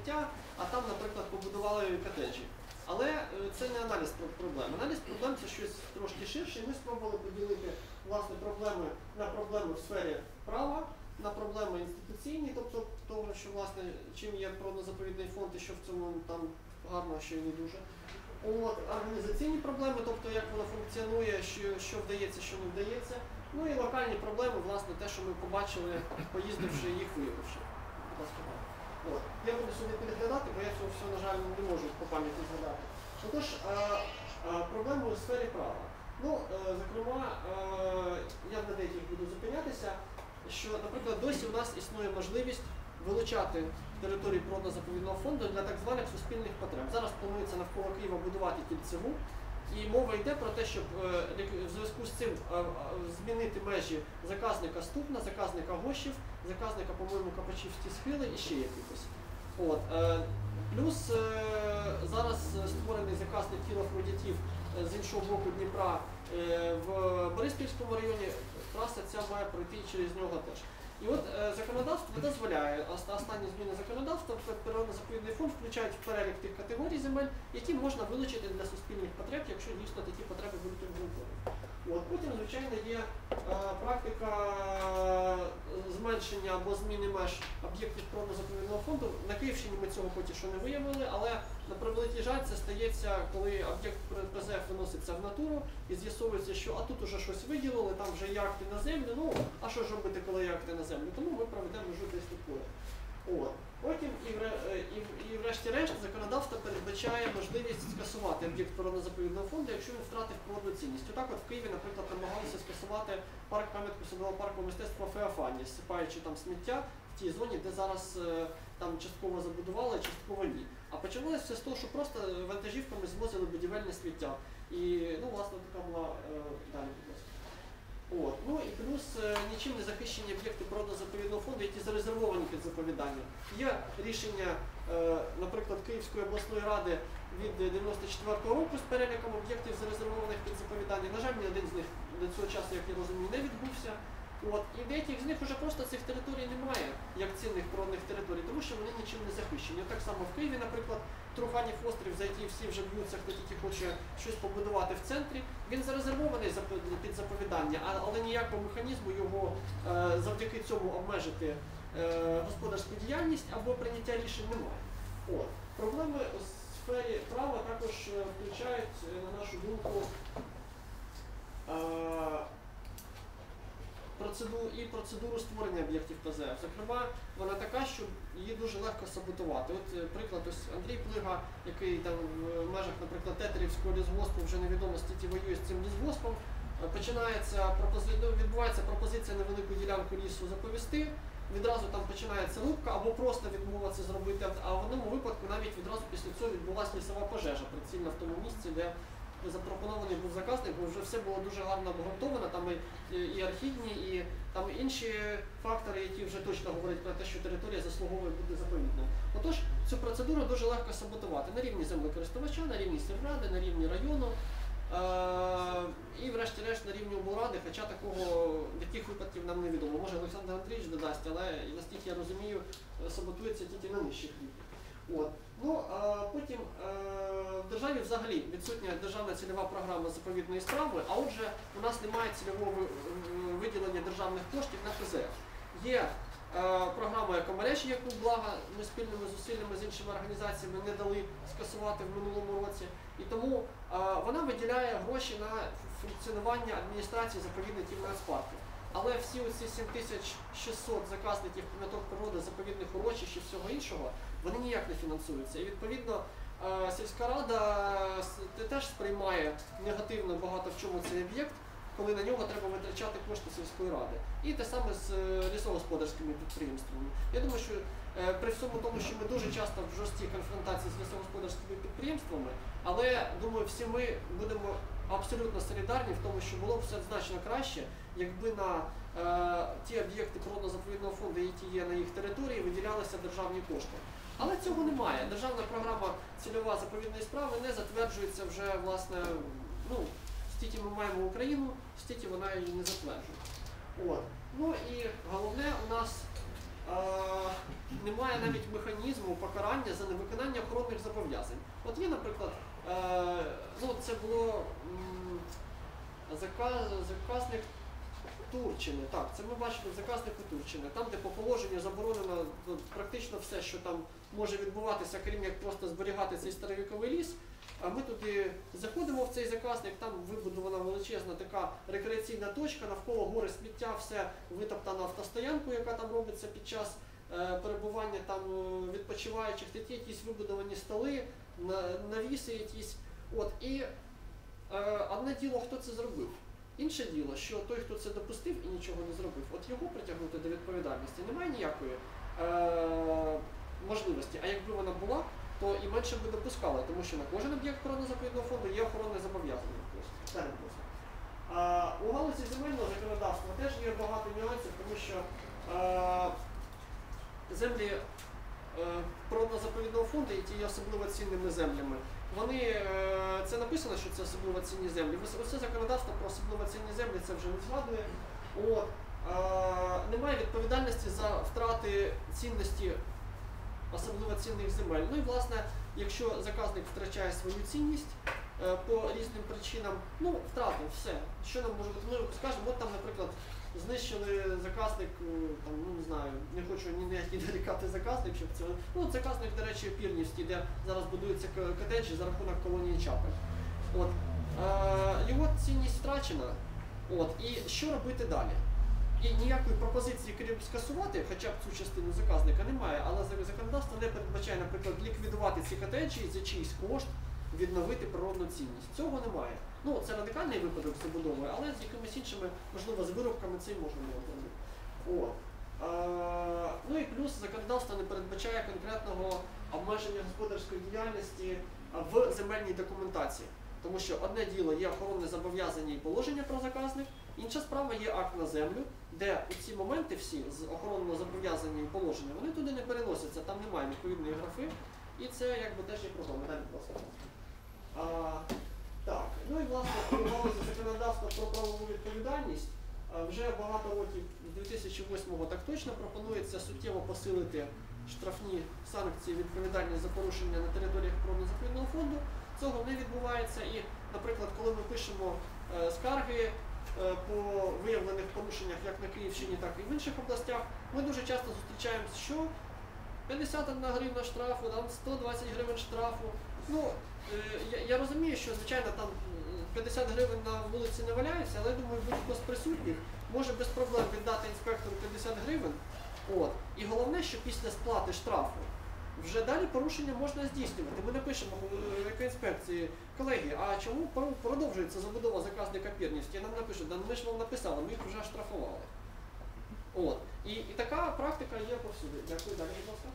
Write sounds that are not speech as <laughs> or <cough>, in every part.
сміття, а там, наприклад, побудували котеджі. Але е, це не аналіз про- проблем. Аналіз проблем це щось трошки ширше. І ми спробували поділити власне проблеми на проблеми в сфері права, на проблеми інституційні, тобто того, що власне чим є природно-заповідний фонд і що в цьому там гарно, що і не дуже. От, організаційні проблеми, тобто як воно функціонує, що, що вдається, що не вдається. Ну і локальні проблеми, власне, те, що ми побачили, поїздивши їх виявивши. От. Я буду сюди переглядати, бо я цього всього, на жаль, не можу по пам'яті згадати. Отож, проблеми у сфері права. Ну, е, зокрема, е, я на деяких буду зупинятися, що, наприклад, досі у нас існує можливість вилучати території природно-заповідного фонду для так званих суспільних потреб. Зараз планується навколо Києва будувати кільцеву. І мова йде про те, щоб е, в зв'язку з цим змінити межі заказника Ступна, заказника Гощів, заказника, по-моєму, Капачівські схили і ще якихось. От. е, Плюс е, зараз створений заказник тіла Фродітів е, з іншого боку Дніпра в Бориспільському районі. Траса ця має пройти через нього теж. І от е, законодавство дозволяє оста- останні зміни законодавства в природно-заповідний фонд включають в перелік тих категорій земель, які можна вилучити для суспільних потреб, якщо дійсно такі потреби будуть обґрунтовані. От потім, звичайно, є е, практика е, зменшення або зміни меж об'єктів природно-заповідного фонду. На Київщині ми цього поки що не виявили, але на превеликий жаль це стається, коли об'єкт ПЗФ виноситься в натуру і з'ясовується, що а тут уже щось виділили, там вже акти на землю. Ну а що ж робити, коли акти на землю? Тому ми проведемо межу десь такою. От. Потім і, е, і, і врешті-решт законодавство передбачає можливість скасувати об'єкт природно-заповідного фонду, якщо він втратив природну цінність. Отак от в Києві, наприклад, намагалися скасувати парк пам'ятку садового парку мистецтва Феофанії, зсипаючи там сміття в тій зоні, де зараз е, там частково забудували, частково ні. А почалося все з того, що просто вантажівками звозили будівельне сміття. І ну, власне, така була е, далі. От. Ну і плюс е, нічим не захищені об'єкти природно-заповідного фонду, які зарезервовані під заповіданням. Є рішення, е, наприклад, Київської обласної ради від 94-го року з переліком об'єктів зарезервованих під заповідання. На жаль, ні один з них до цього часу, як я розумію, не відбувся. От. І деяких з них вже просто цих територій як цінних природних територій, тому що вони нічим не захищені. Так само в Києві, наприклад, Труханів острів, за який всі вже б'ються, хто тільки хоче щось побудувати в центрі. Він зарезервований за- під заповідання, але ніякого механізму його е, завдяки цьому обмежити е, господарську діяльність або прийняття рішень немає. От. Проблеми у сфері права також е, включають, на нашу думку, процедуру і процедуру створення об'єктів ПЗФ. Зокрема, вона така, що її дуже легко саботувати. От е, приклад, ось Андрій Плига, який там в межах, наприклад, Тетерівського лісгоспу вже невідомо стільки воює з цим лісгоспом. е, Починається пропози... ну, відбувається пропозиція невелику ділянку лісу заповісти. Відразу там починається рубка або просто відмова це зробити. А в одному випадку навіть відразу після цього відбулася лісова пожежа прицільна в тому місці, де запропонований був заказник, бо вже все було дуже гарно обґрунтовано, там і, і архівні, і там інші фактори, які вже точно говорять про те, що територія заслуговує бути заповідною. Отож, цю процедуру дуже легко саботувати на рівні землекористувача, на рівні сільради, на рівні району. Е, і врешті-решт на рівні облради, хоча такого таких випадків нам невідомо. Може Олександр Андрійович додасть, але наскільки я розумію, саботується тільки на нижчих рівнях. От. Ну, а потім е, в державі взагалі відсутня державна цільова програма заповідної справи, а отже, у нас немає цільового виділення державних коштів на ПЗФ. Є е, програма екомережі, яку блага ми спільними зусиллями з іншими організаціями не дали скасувати в минулому році. І тому е, вона виділяє гроші на функціонування адміністрації заповідників нацпарків. Але всі оці 7600 заказників пам'яток природи, заповідних урочищ і всього іншого, вони ніяк не фінансуються. І відповідно е, сільська рада теж сприймає негативно багато в чому цей об'єкт, коли на нього треба витрачати кошти сільської ради. І те саме з е, лісогосподарськими підприємствами. Я думаю, що е, при всьому тому, що ми дуже часто в жорсткій конфронтації з лісогосподарськими підприємствами, але думаю, всі ми будемо абсолютно солідарні в тому, що було б все значно краще, якби на е, ті об'єкти природно-заповідного фонду, які є на їх території, виділялися державні кошти. Але цього немає. Державна програма цільова заповідної справи не затверджується вже власне. Ну стільки ми маємо Україну, стільки вона її не затверджує. От. Ну і головне у нас е, немає навіть механізму покарання за невиконання охоронних зобов'язань. От є, наприклад, е, ну це було заказ, заказник Турчини. Так, це ми бачили в заказнику Турчини, там, де по положенню заборонено ну, практично все, що там може відбуватися, крім як просто зберігати цей старовіковий ліс. А ми туди заходимо в цей заказник, там вибудована величезна така рекреаційна точка, навколо гори сміття, все витоптана автостоянку, яка там робиться під час е, перебування там е, відпочиваючих, тут є якісь вибудовані столи, навіси якісь. От, і е, одне діло, хто це зробив. Інше діло, що той, хто це допустив і нічого не зробив, от його притягнути до відповідальності немає ніякої можливості. А якби вона була, то і менше би допускали, тому що на кожен об'єкт природно-заповідного фонду є охоронне зобов'язання. У галузі земельного законодавства теж є багато нюансів, тому що землі е, природно-заповідного фонду, які є особливо цінними землями, вони е, це написано, що це особливо цінні землі. Усе законодавство про особливо цінні землі це вже не згадує. От, немає відповідальності за втрати цінності особливо цінних земель. Ну і власне, якщо заказник втрачає свою цінність е, по різним причинам, ну втратив все. Що нам може бути? Ми скажемо, от там, наприклад, знищили заказник, е, там, ну не знаю, не хочу ні ніякий нарікати заказник, щоб це. Ну, от заказник, до речі, Пірнівський, де зараз будуються котеджі за рахунок колонії Чапель. От. Е, його цінність втрачена. От, і що робити далі? І ніякої пропозиції, крім скасувати, хоча б цю частину заказника немає, але законодавство не передбачає, наприклад, ліквідувати ці котеджі за чийсь кошт відновити природну цінність. Цього немає. Ну, це радикальний випадок забудови, але з якимись іншими, можливо, з виробками це можна було. От. Ну і плюс законодавство не передбачає конкретного обмеження господарської діяльності в земельній документації. Тому що одне діло є охоронне зобов'язання і положення про заказник, інша справа є акт на землю, де ці моменти всі з охоронного зобов'язання і положення, вони туди не переносяться, там немає відповідної графи, і це якби теж є проблема. Далі, будь ласка. А, так, ну і власне у галузі законодавства про правову відповідальність вже багато років з 2008-го так точно пропонується суттєво посилити штрафні санкції відповідальність за порушення на територіях природно-заповідного фонду. Цього не відбувається. І, наприклад, коли ми пишемо е, скарги по виявлених порушеннях як на Київщині, так і в інших областях, ми дуже часто зустрічаємо, що 51 гривна штрафу, там 120 гривень штрафу. Ну, е, я, я розумію, що звичайно там 50 гривень на вулиці не валяються, але я думаю, будь-хто з присутніх може без проблем віддати інспектору 50 гривень. От. І головне, що після сплати штрафу вже далі порушення можна здійснювати. Ми напишемо е, інспекції, колеги, а чому продовжується забудова заказника Пірнівський? Нам напишуть, да ми ж вам написали, ми їх вже штрафували. От. І, і така практика є повсюди. Дякую, далі, будь ласка.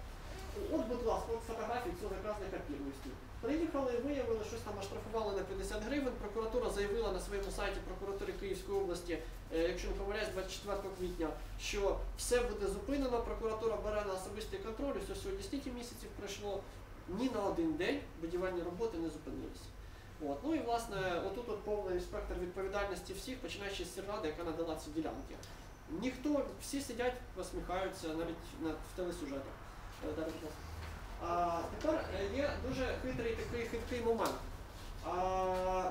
От, будь ласка, от фотографії цього заказника Пірнівський. Приїхали, і виявили, щось там оштрафували на 50 гривень. Прокуратура заявила на своєму сайті прокуратури Київської області, е, якщо не помиляюсь, 24 квітня, що все буде зупинено, прокуратура бере на особистий контроль, ось сьогодні стільки місяців пройшло, ні на один день будівельні роботи не зупинилися. От. Ну і власне, отут от повний спектр відповідальності всіх, починаючи з сільради, яка надала ці ділянки. Ніхто, всі сидять, посміхаються навіть на, в телесюжетах. Е. А, тепер є дуже хитрий такий хитрий момент.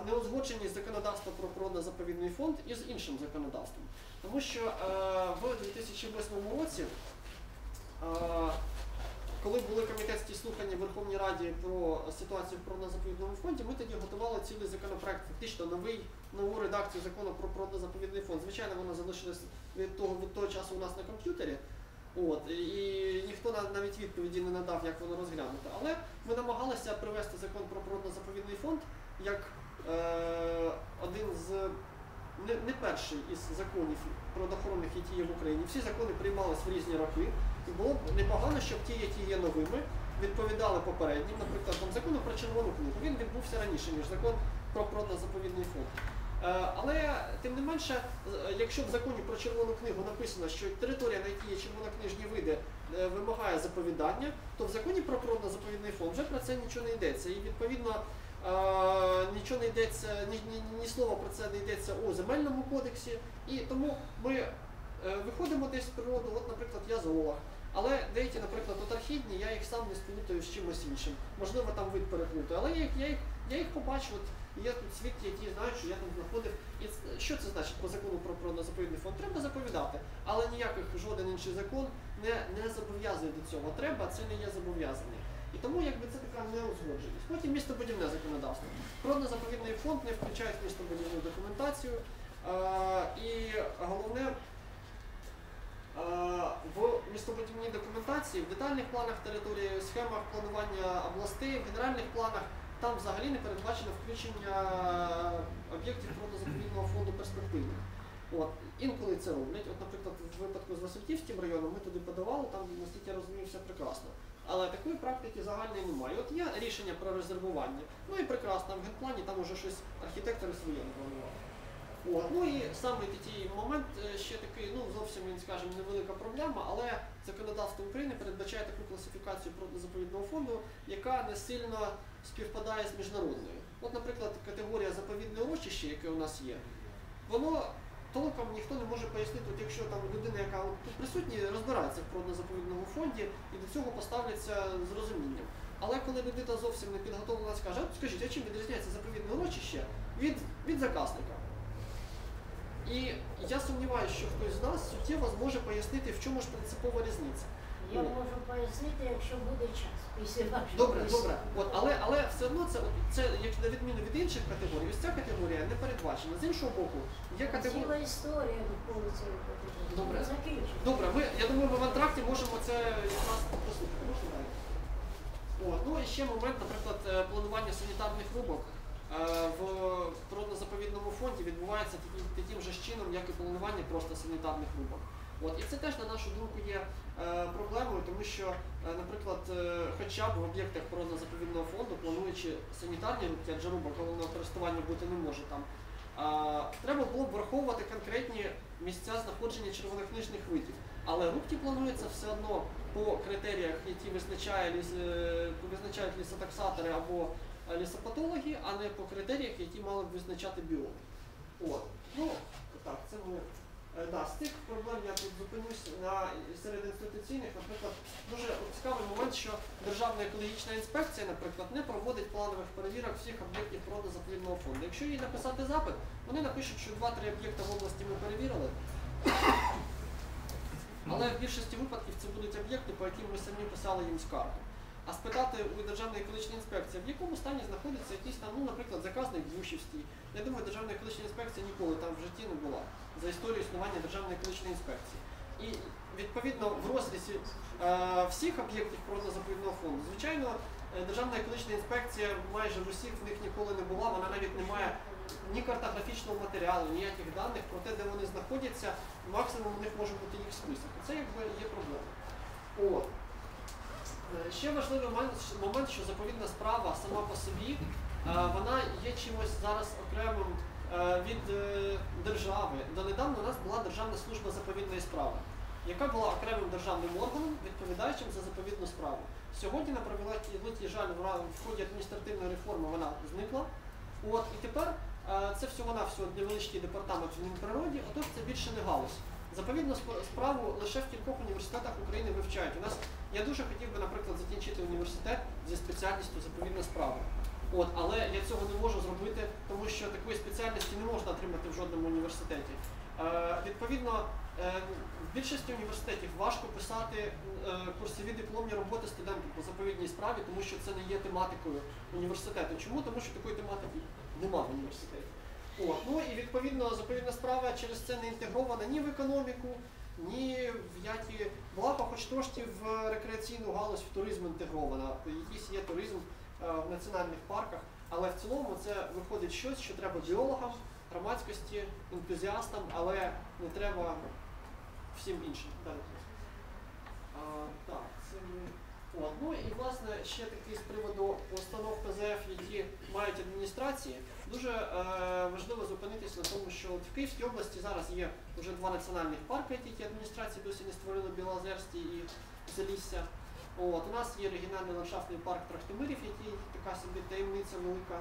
Неузгодженість законодавства про природно-заповідний фонд із іншим законодавством. Тому що е, в 2008 році, е, коли були комітетські слухання в Верховній Раді про ситуацію в природно-заповідному фонді, ми тоді готували цілий законопроект, фактично новий, нову редакцію закону про природно-заповідний фонд. Звичайно, вона залишилась від того, від того часу у нас на комп'ютері. От, і ніхто на- навіть відповіді не надав, як воно розглянуто. Але ми намагалися привести закон про природно-заповідний фонд як е, один з не, не перший із законів природоохоронних, які є в Україні. Всі закони приймались в різні роки. І було б непогано, щоб ті, які є новими, відповідали попереднім. Наприклад, там закону про червону книгу. Він відбувся раніше, ніж закон про природно-заповідний фонд. Е, Але тим не менше, якщо в законі про червону книгу написано, що територія, на якій є червонокнижні види, е, вимагає заповідання, то в законі про природно-заповідний фонд вже про це нічого не йдеться. І відповідно е, нічого не йдеться, ні, ні, ні слова про це не йдеться у земельному кодексі. І тому ми е, виходимо десь в природу, от, наприклад, я зоолог. Але деякі, наприклад, от архідні, я їх сам не сплутаю з чимось іншим. Можливо, там вид переплутаю, але я їх, я їх, я їх побачив. От є тут свідки, які знають, що я там знаходив. І що це значить по закону про природно-заповідний фонд? Треба заповідати, але ніяких жоден інший закон не, не зобов'язує до цього. Треба, це не є зобов'язання. І тому якби це така неузгодженість. Потім містобудівне законодавство. Природно-заповідний фонд не включає в містобудівну документацію. Е, і головне, в містобудівній документації, в детальних планах території, схемах планування областей, в генеральних планах там взагалі не передбачено включення об'єктів природно-заповідного фонду перспективних. От. Інколи це роблять. От, наприклад, в випадку з Васильківським районом ми туди подавали, там, наскільки я розумію, все прекрасно. Але такої практики загальної немає. От є рішення про резервування. Ну і прекрасно, в генплані там уже щось архітектори своє планували. От. Ну і саме такий момент е, ще такий, ну зовсім скажімо, невелика проблема, але законодавство України передбачає таку класифікацію природно-заповідного фонду, яка не сильно співпадає з міжнародною. От, наприклад, категорія заповідне урочище, яке у нас є, воно толком ніхто не може пояснити, от якщо там людина, яка тут присутня, розбирається в природно-заповідному фонді і до цього поставляться з розумінням. Але коли людина зовсім не підготовлена, скаже, скажіть, а чим відрізняється заповідне урочище від, від заказника? І я сумніваюся, що хтось з нас суттєво зможе пояснити, в чому ж принципова різниця. Я можу пояснити, якщо буде час. Після Добре, виступу. добре. От, але, але все одно це, це як на відміну від інших категорій, ось ця категорія не передбачена. З іншого боку, є категорія. Ціла історія навколо цієї категорії. Добре. Ну, Закінчуємо. Добре, ми, я думаю, ми в антракті можемо це якраз послухати. Можна далі? От, ну і ще момент, наприклад, е, планування санітарних рубок в природно-заповідному фонді відбувається таким, же чином, як і планування просто санітарних рубок. От, і це теж, на нашу думку, є е, проблемою, тому що, е, наприклад, е, хоча б в об'єктах природно-заповідного фонду, плануючи санітарні рубки, адже рубок головного користування бути не може там, а, треба було б враховувати конкретні місця знаходження червонокнижних видів. Але рубки плануються все одно по критеріях, які визначає е, визначають лісотаксатори або е, лісопатологи, а не по критеріях, які мали б визначати біологи. От. Ну, так, це ми. Е, Да, з тих проблем я тут зупинюсь на серед інституційних, наприклад, дуже цікавий момент, що Державна екологічна інспекція, наприклад, не проводить планових перевірок всіх об'єктів природно-заповідного фонду. Якщо їй написати запит, вони напишуть, що 2-3 об'єкти в області ми перевірили. Але в більшості випадків це будуть об'єкти, по яким ми самі писали їм скаргу. А спитати у Державної екологічної інспекції, в якому стані знаходиться якийсь там, ну, наприклад, заказник Дюшівський. Я думаю, Державна екологічна інспекція ніколи там в житті не була за історію існування Державної екологічної інспекції. І відповідно в розрізі е, всіх об'єктів природно-заповідного фонду, звичайно, е, Державна екологічна інспекція майже в усіх в них ніколи не була, вона навіть не має ні картографічного матеріалу, ніяких даних про те, де вони знаходяться, максимум у них може бути їх список. Це якби є проблема. От. Е, Ще важливий момент, що заповідна справа сама по собі, е, вона є чимось зараз окремим е, від держави. Донедавна у нас була Державна служба заповідної справи, яка була окремим державним органом, відповідаючим за заповідну справу. Сьогодні, на превеликий жаль, в ході адміністративної реформи вона зникла. От, і тепер це всього-навсього невеличкий департамент в Мінприроді, отож це більше не галузь. Заповідну справу лише в кількох університетах України вивчають. У нас я дуже хотів би, наприклад, закінчити університет зі спеціальністю заповідна справа. От, але я цього не можу зробити, тому що такої спеціальності не можна отримати в жодному університеті. Е, відповідно, е, в більшості університетів важко писати е, курсові дипломні роботи студентам по заповідній справі, тому що це не є тематикою університету. Чому? Тому що такої тематики немає в університеті. От, ну і відповідно заповідна справа через це не інтегрована ні в економіку, ні в які була хоч трошки в рекреаційну галузь, в туризм інтегрована. Якийсь є туризм е, в національних парках, але в цілому це виходить щось, що треба біологам, громадськості, ентузіастам, але не треба всім іншим. А, так, це. От, ну і власне ще такий з приводу установ ПЗФ, які мають адміністрації, дуже е, важливо зупинитися на тому, що от в Київській області зараз є вже два національних парки, які адміністрації досі не створили Білозерський і Залісся. От, у нас є регіональний ландшафтний парк Трахтимирів, який така собі таємниця велика.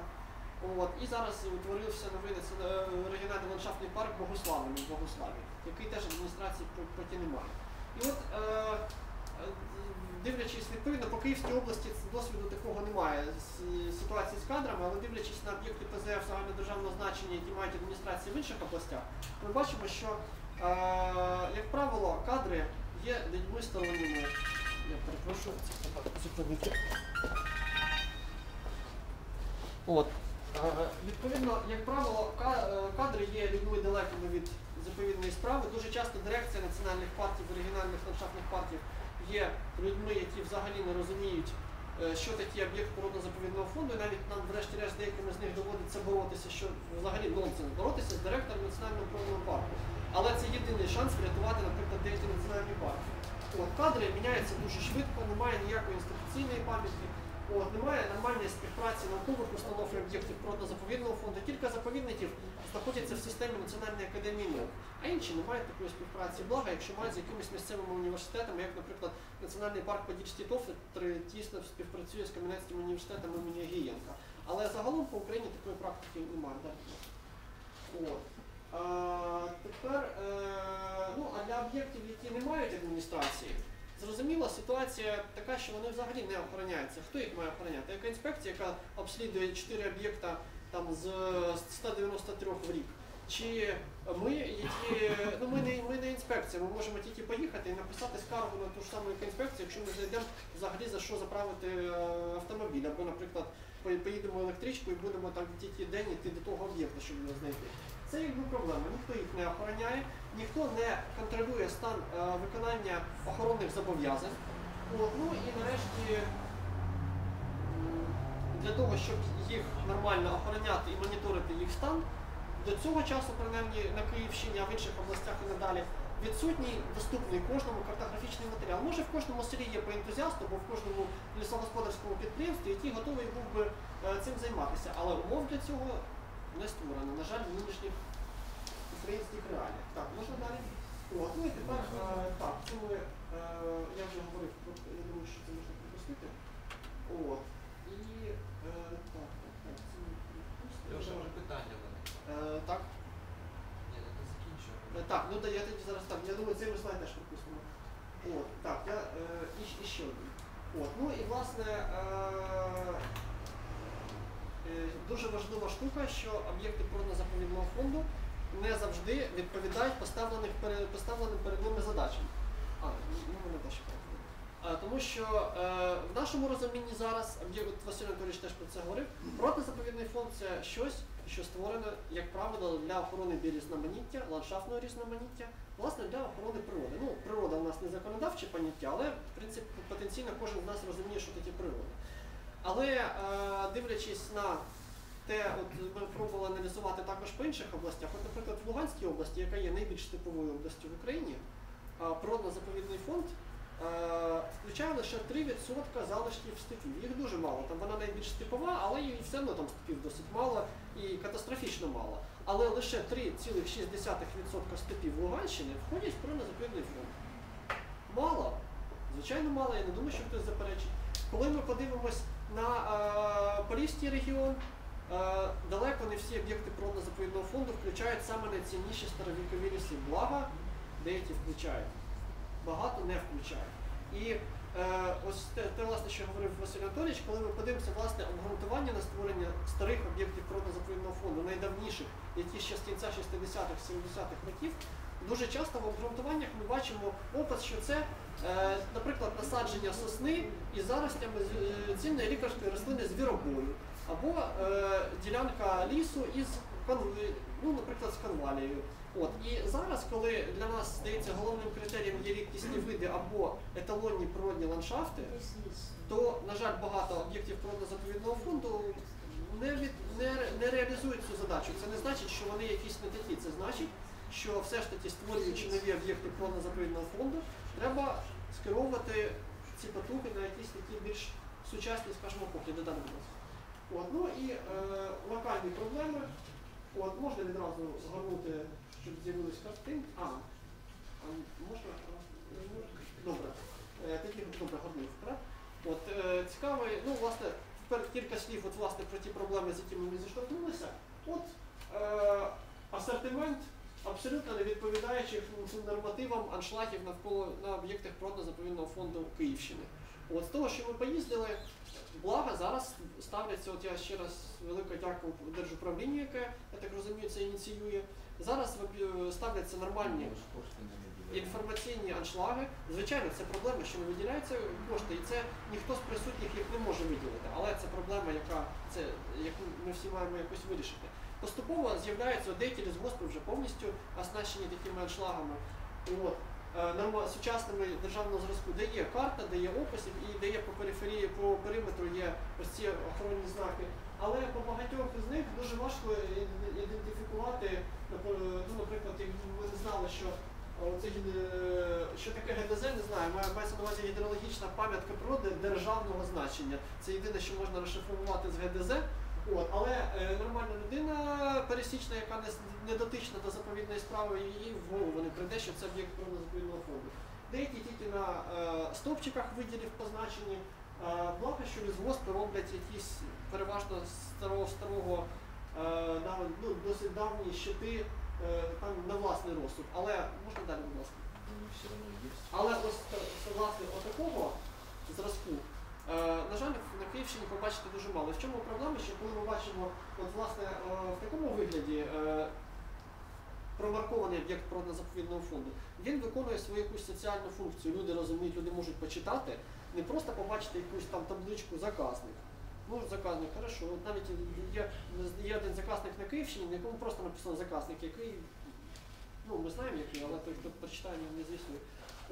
От, і зараз утворився новий е, регіональний ландшафтний парк Богославний в Богославі, який теж адміністрації по- поки немає. І от е, Е, Дивлячись відповідно, по Київській області досвіду такого немає з ситуації з кадрами, але дивлячись на об'єкти ПЗФ загальнодержавного значення, які мають адміністрації в інших областях, ми бачимо, що, е, як правило, кадри є людьми сторонніми. Я перепрошую, це. От. Е, Відповідно, як правило, е, кадри є людьми далекими від заповідної справи. Дуже часто дирекція національних партій, оригінальних ландшафтних партій є людьми, які взагалі не розуміють, е, що таке об'єкт природно-заповідного фонду, і навіть нам, врешті-решт, деякими з них доводиться боротися, що взагалі нонсенс, боротися з директором національного природного парку. Але це єдиний шанс врятувати, наприклад, деякі національні парки. От, кадри міняються дуже швидко, немає ніякої інституційної пам'ятки. От, немає нормальної співпраці наукових установ і об'єктів природно-заповідного фонду. Кілька заповідників знаходяться в системі Національної академії наук, а інші не мають такої співпраці. Благо, якщо мають з якимись місцевими університетами, як, наприклад, Національний парк Подільський Тофтри тісно співпрацює з Кам'янецьким університетом імені Гієнка. Але загалом по Україні такої практики немає. Да? От. А, тепер, е, ну, а для об'єктів, які не мають адміністрації, зрозуміло, ситуація така, що вони взагалі не охороняються. Хто їх має охороняти? Яка інспекція, яка обслідує 4 об'єкта там, з 193 в рік? Чи ми, які, <laughs> ну ми не, ми не інспекція, ми можемо тільки поїхати і написати скаргу на ту ж саму інспекцію, якщо ми знайдемо взагалі за що заправити е, автомобіль, або, наприклад, по- поїдемо електричкою і будемо там тільки день йти до того об'єкта, щоб його знайти. Це якби проблема. Ніхто їх не охороняє, ніхто не контролює стан е, виконання охоронних зобов'язань. Ну і нарешті для того, щоб їх нормально охороняти і моніторити їх стан, до цього часу, принаймні на Київщині, а в інших областях і надалі, відсутній доступний кожному картографічний матеріал. Може в кожному селі є по ентузіасту, або в кожному лісогосподарському підприємстві, який готовий був би е, цим займатися. Але умов для цього не створено, на жаль, в нинішніх українських реаліях. Так, можна далі? От, ну і тепер е, так, це ми, е, я вже говорив, я думаю, що це можна пропустити. От. І е, так, так, так, це ми пропустимо. Леша, може питання виникло? Е, так. Ні, ну, ти закінчив. Е, Так, ну да, я тоді зараз так. Я думаю, цей ми слайд теж пропустимо. От, так, я е, і, і ще один. От, ну і власне е, дуже важлива штука, що об'єкти природно-заповідного фонду не завжди відповідають поставлених поставленим перед ними задачам. А, ну мене теж тому що е, в нашому розумінні зараз, Василь Анатолійович теж про це говорив, природно-заповідний фонд це щось, що створено, як правило, для охорони біорізноманіття, ландшафтного різноманіття, власне, для охорони природи. Ну, природа у нас не законодавче поняття, але в принципі потенційно кожен з нас розуміє, що таке природа. Але е, дивлячись на те, от ми пробували аналізувати також по інших областях. От, наприклад, в Луганській області, яка є найбільш типовою областю в Україні, природно-заповідний фонд включає лише 3% залишків степів. Їх дуже мало. Там вона найбільш типова, але і все одно там степів досить мало і катастрофічно мало. Але лише 3,6% степів Луганщини входять в природно-заповідний фонд. Мало. Звичайно, мало, я не думаю, що хтось заперечить. Коли ми подивимось на Поліський регіон, далеко не всі об'єкти природно-заповідного фонду включають саме найцінніші старовікові ліси. Благо, деякі включають, багато не включають. І е, ось те, те, власне, що говорив Василь Анатолійович, коли ми подивимося власне обґрунтування на створення старих об'єктів природно-заповідного фонду, найдавніших, які ще з кінця 60-х, 70-х років, дуже часто в обґрунтуваннях ми бачимо опис, що це, е, наприклад, насадження сосни із заростями з- е, цінної лікарської рослини звіробою, або е, ділянка лісу із ну, наприклад, з конвалією. От і зараз, коли для нас здається головним критерієм є рідкісні види або еталонні природні ландшафти, то, на жаль, багато об'єктів природно-заповідного фонду не, від, не, не реалізують цю задачу. Це не значить, що вони якісь не такі. Це значить, що все ж таки створюючи нові об'єкти природно-заповідного фонду, треба скеровувати ці потуги на якісь такі більш сучасні, скажімо, погляди нас. От, ну і е, локальні проблеми. От, можна відразу згорнути, щоб з'явились картинки. А, а можна? Добре. Е, Тоді добре горнув. От е, цікавий, ну власне, тепер кілька слів от, власне, про ті проблеми, з якими ми зіштовхнулися. От е, асортимент абсолютно не відповідаючих нормативам аншлагів навколо на об'єктах природно-заповідного фонду Київщини. От з того, що ми поїздили, благо зараз ставляться, от я ще раз велике дякую держуправлінню, яке, я так розумію, це ініціює. Зараз ставляться нормальні інформаційні аншлаги. Звичайно, це проблема, що не виділяються кошти, і це ніхто з присутніх їх не може виділити. Але це проблема, яка це яку ми всі маємо якось вирішити. Поступово з'являються деякі лісгоспи вже повністю оснащені такими аншлагами. От. Е, сучасними державного зразку, де є карта, де є описи, і де є по периферії, по периметру є ось ці охоронні знаки. Але по багатьох з них дуже важко ідентифікувати, ну, наприклад, як ви не знали, що Оце, е, що таке ГДЗ, не знаю, має мається на увазі гідрологічна пам'ятка природи державного значення. Це єдине, що можна розшифрувати з ГДЗ. От, але е, нормальна людина пересічна, яка не, не дотична до заповідної справи, її в голову не прийде, що це об'єкт природно-заповідного фонду. Деякі тільки на е, стовпчиках виділів позначені. Е, благо, що лісгоспи роблять якісь переважно старого старого е, ну, досить давні щити е, там на власний розсуд. Але можна далі, будь ласка. Але ось е, власне отакого зразку, на жаль, на Київщині побачити дуже мало. В чому проблема, що коли ми бачимо от, власне, е, в такому вигляді е, промаркований об'єкт природно-заповідного фонду, він виконує свою якусь соціальну функцію. Люди розуміють, люди можуть почитати, не просто побачити якусь там табличку заказник. Ну, заказник, хорошо. Навіть є, є один заказник на Київщині, на якому просто написано заказник, який, ну, ми знаємо, який, але той, хто прочитає, не з'ясує.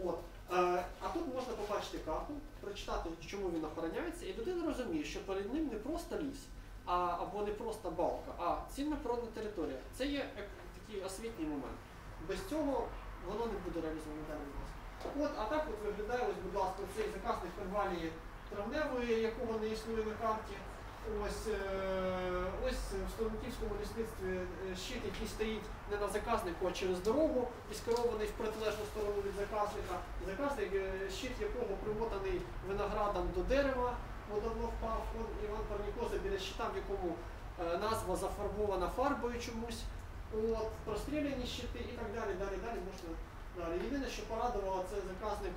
От. Е, а тут можна побачити карту, прочитати, чому він охороняється, і людина розуміє, що перед ним не просто ліс, а, або не просто балка, а цінна природна територія. Це є як, такий освітній момент. Без цього воно не буде реалізовано далі. будь ласка. От, а так от виглядає, ось, будь ласка, цей заказник конвалії травневої, якого не існує на карті. Ось, е, ось в Столонківському лісництві е, щит, який стоїть не на заказнику, а через дорогу і скерований в протилежну сторону від заказника. Заказник, е, щит якого примотаний виноградом до дерева, бо давно впав Іван Парнікоза біля щита, в якому е, назва зафарбована фарбою чомусь. От, простріляні щити і так далі, далі, далі можна далі. Єдине, що порадувало, це заказник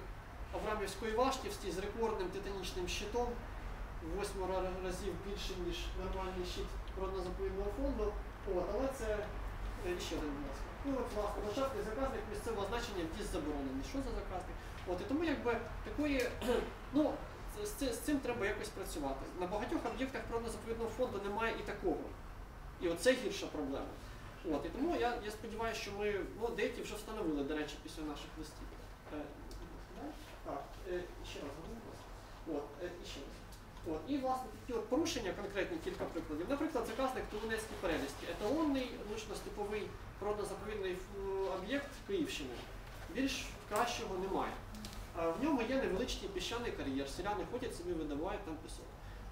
Аврамівської Вашківський з рекордним титанічним щитом. Восьмеро разів більше, ніж нормальний щит природно-заповідного фонду. От, але це е, ще один, ласка. Ну от, власне, ландшафтний заказник місцевого значення в дійс заборонений. Що за заказник? От, і тому якби такої, <clears throat> ну, з, з, цим треба якось працювати. На багатьох об'єктах природно-заповідного фонду немає і такого. І оце гірша проблема. От, і тому я, я сподіваюся, що ми ну, деякі вже встановили, до речі, після наших листів. Е, так, е, ще раз. От, ще раз. От, і власне такі от порушення, конкретні кілька прикладів. Наприклад, заказник Тулунецькій перелісті. Еталонний научно-степовий природно-заповідний об'єкт Київщини. Більш кращого немає. В ньому є невеличкий піщаний кар'єр, селяни ходять собі, видобувають там пісок.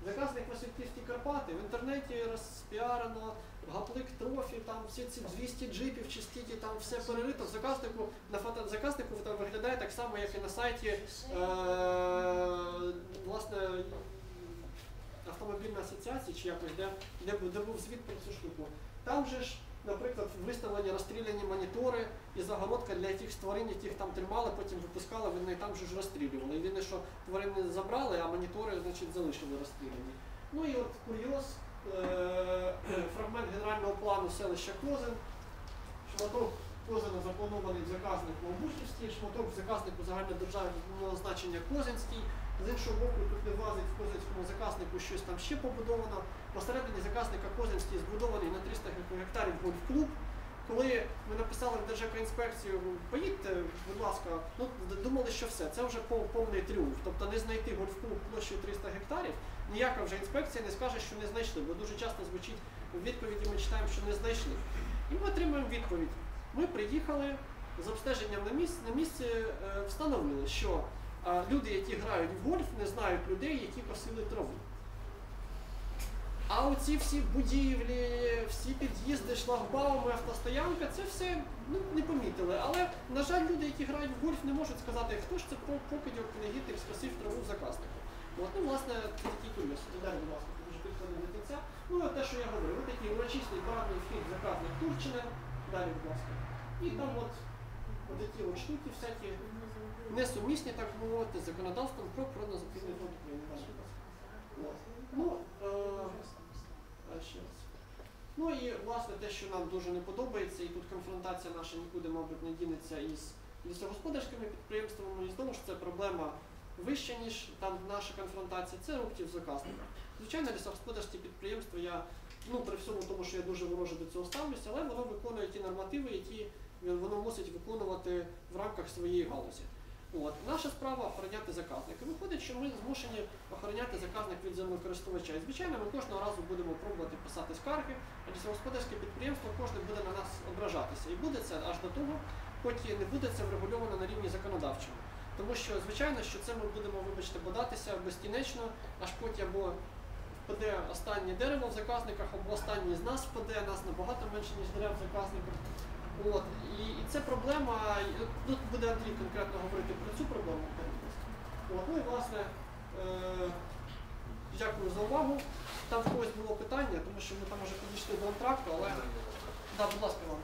Заказник Васильківські Карпати в інтернеті розпіарено, гаплик трофі, там всі ці 200 джипів чи стільки, там все перерито. Заказнику на фото заказнику там виглядає так само, як і на сайті е, власне автомобільної асоціації чи якось, де, де, де був звіт про цю штуку. Там же ж, наприклад, виставлені розстріляні монітори і загородка для тих тварин, яких там тримали, потім випускали, вони там же ж розстрілювали. Єдине, що тварини забрали, а монітори значить, залишили розстріляні. Ну і от курйоз, е, фрагмент генерального плану селища Козин, шматок Козина запланований в заказнику Обухівський, шматок в заказнику загальнодержавного значення Козинський. З іншого боку, тут не влазить в Козинському заказнику щось там ще побудовано. Посередині заказника Козинський збудований на 300 гектарів гольф-клуб. Коли ми написали в Держекоінспекцію, поїдьте, будь ласка, ну думали, що все, це вже повний тріумф. Тобто не знайти гольф-клуб площею 300 гектарів, ніяка вже інспекція не скаже, що не знайшли, бо дуже часто звучить в відповіді, ми читаємо, що не знайшли. І ми отримуємо відповідь. Ми приїхали з обстеженням на місці, на місці е, встановили, що е, люди, які грають в гольф, не знають людей, які косили траву. А оці всі будівлі, всі під'їзди, шлагбауми, автостоянка, це все ну, не помітили. Але, на жаль, люди, які грають в гольф, не можуть сказати, хто ж це по- покидьок негідник скосив траву заказнику. От, ну, власне, це такий курйоз. Далі, будь ласка, дуже підходить до кінця. Ну, от те, що я говорив, от такий урочистий парадний вхід заказник Турчина. Далі, будь ласка. І там от такі от штуки всякі несумісні, так мовити, з законодавством про природно-заповідний фонд України. Ну, е, раз. Ну і власне те, що нам дуже не подобається, і тут конфронтація наша нікуди, мабуть, не дінеться із лісогосподарськими підприємствами, і знову ж це проблема вища, ніж там наша конфронтація, це рухтів заказника. Звичайно, лісогосподарські підприємства, я ну при всьому тому, що я дуже вороже до цього ставлюся, але воно виконує ті нормативи, які воно мусить виконувати в рамках своєї галузі. От. Наша справа охороняти заказника. Виходить, що ми змушені охороняти заказник від землекористувача. І звичайно, ми кожного разу будемо пробувати писати скарги, а лісогосподарське підприємство кожне буде на нас ображатися. І буде це аж до того, поки не буде це врегульовано на рівні законодавчому. Тому що, звичайно, що це ми будемо, вибачте, бодатися безкінечно, аж поки або впаде останнє дерево в заказниках, або останній з нас впаде, нас набагато менше, ніж дерев в заказниках. От. І, і це проблема, тут буде Андрій конкретно говорити про цю проблему. От. Ну і власне, е- дякую за увагу. Там в когось було питання, тому що ми там вже підійшли до антракту, але да, будь ласка вам.